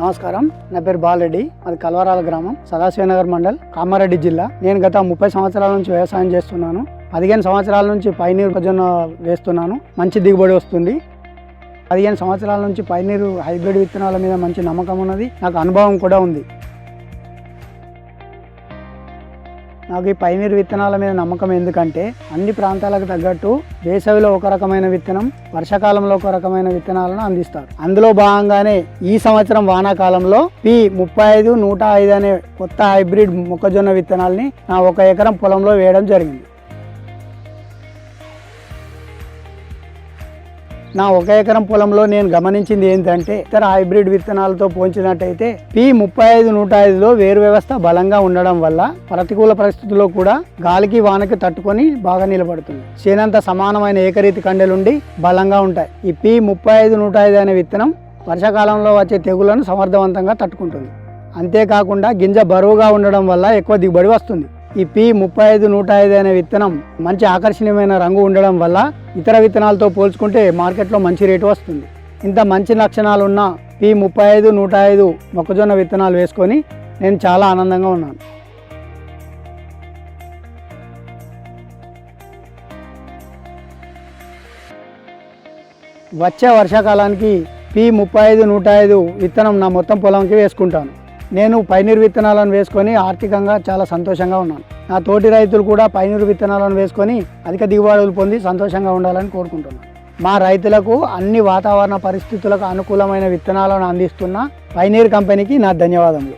నమస్కారం. నా పేరు బాలరెడ్డి. అది కల్వరాల గ్రామం. సదాశివనగర్ మండల్ కామారెడ్డి జిల్లా. నేను గత ముప్పై సంవత్సరాల నుంచి వ్యవసాయం చేస్తున్నాను. పదిహేను సంవత్సరాల నుంచి పైనీరు మొక్కజొన్న వేస్తున్నాను. మంచి దిగుబడి వస్తుంది. పదిహేను సంవత్సరాల నుంచి పైనీరు హైబ్రిడ్ విత్తనాల మీద మంచి నమ్మకం ఉన్నది. నాకు అనుభవం కూడా ఉంది. నాకు ఈ పైనీరు విత్తనాల మీద నమ్మకం ఎందుకంటే అన్ని ప్రాంతాలకు తగ్గట్టు వేసవిలో ఒక రకమైన విత్తనం వర్షాకాలంలో ఒక రకమైన విత్తనాలను అందిస్తారు. అందులో భాగంగానే ఈ సంవత్సరం వానాకాలంలో పి ముప్పై ఐదు నూట ఐదు అనే కొత్త హైబ్రిడ్ మొక్కజొన్న విత్తనాల్ని నా ఒక ఎకరం పొలంలో వేయడం జరిగింది. నా ఒక ఎకరం పొలంలో నేను గమనించింది ఏంటంటే ఇతర హైబ్రిడ్ విత్తనాలతో పోల్చినట్టయితే పి ముప్పై ఐదు నూట ఐదులో వేరు వ్యవస్థ బలంగా ఉండడం వల్ల ప్రతికూల పరిస్థితుల్లో కూడా గాలికి వానకి తట్టుకొని బాగా నిలబడుతుంది. చేనంత సమానమైన ఏకరీతి కండెలుండి బలంగా ఉంటాయి. ఈ పి ముప్పై ఐదు నూట ఐదు అనే విత్తనం వర్షాకాలంలో వచ్చే తెగులను సమర్థవంతంగా తట్టుకుంటుంది. అంతేకాకుండా గింజ బరువుగా ఉండడం వల్ల ఎక్కువ దిగుబడి వస్తుంది. ఈ పి ముప్పై ఐదు నూట ఐదు అనే విత్తనం మంచి ఆకర్షణీయమైన రంగు ఉండడం వల్ల ఇతర విత్తనాలతో పోల్చుకుంటే మార్కెట్లో మంచి రేటు వస్తుంది. ఇంత మంచి లక్షణాలు ఉన్న పి ముప్పై ఐదు నూట ఐదు మొక్కజొన్న విత్తనాలు వేసుకొని నేను చాలా ఆనందంగా ఉన్నాను. వచ్చే వర్షాకాలానికి పి ముప్పై ఐదు నూట ఐదు విత్తనం నా మొత్తం పొలంకి వేసుకుంటాను. నేను పైనీర్ విత్తనాలను వేసుకొని ఆర్థికంగా చాలా సంతోషంగా ఉన్నాను. నా తోటి రైతులు కూడా పైనీరు విత్తనాలను వేసుకొని అధిక దిగుబడులు పొంది సంతోషంగా ఉండాలని కోరుకుంటున్నాను. మా రైతులకు అన్ని వాతావరణ పరిస్థితులకు అనుకూలమైన విత్తనాలను అందిస్తున్న పైనీర్ కంపెనీకి నా ధన్యవాదములు.